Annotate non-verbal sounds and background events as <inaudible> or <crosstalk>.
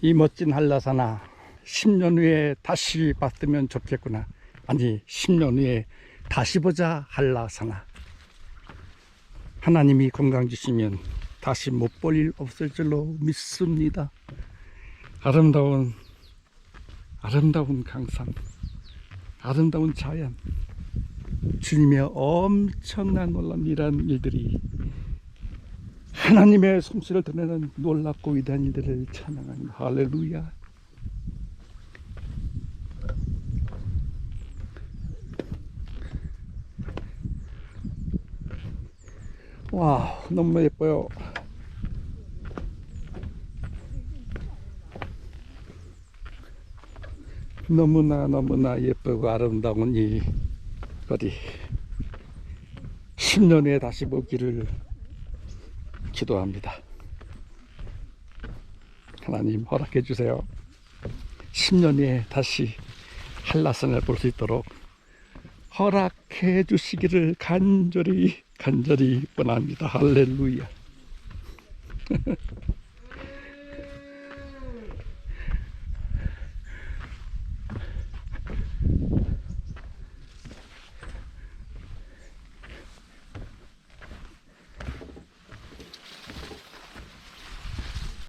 이 멋진 한라산아 10년 후에 다시 봤으면 좋겠구나. 아니 10년 후에 다시 보자 한라산아. 하나님이 건강 주시면 다시 못 볼 일 없을 줄로 믿습니다. 아름다운 아름다운 강산 아름다운 자연. 주님의 엄청난 놀랍이란 일들이 하나님의 솜씨를 드러내는 놀랍고 위대한 이들을 찬양합니다. 할렐루야. 와, 너무 예뻐요. 너무나 너무나 예쁘고 아름다운 이 거리. 10년 후에 다시 보기를 기도합니다. 하나님 허락해 주세요. 10년 후에 다시 한라산을 볼 수 있도록 허락해 주시기를 간절히 간절히 원합니다. 할렐루야. <laughs>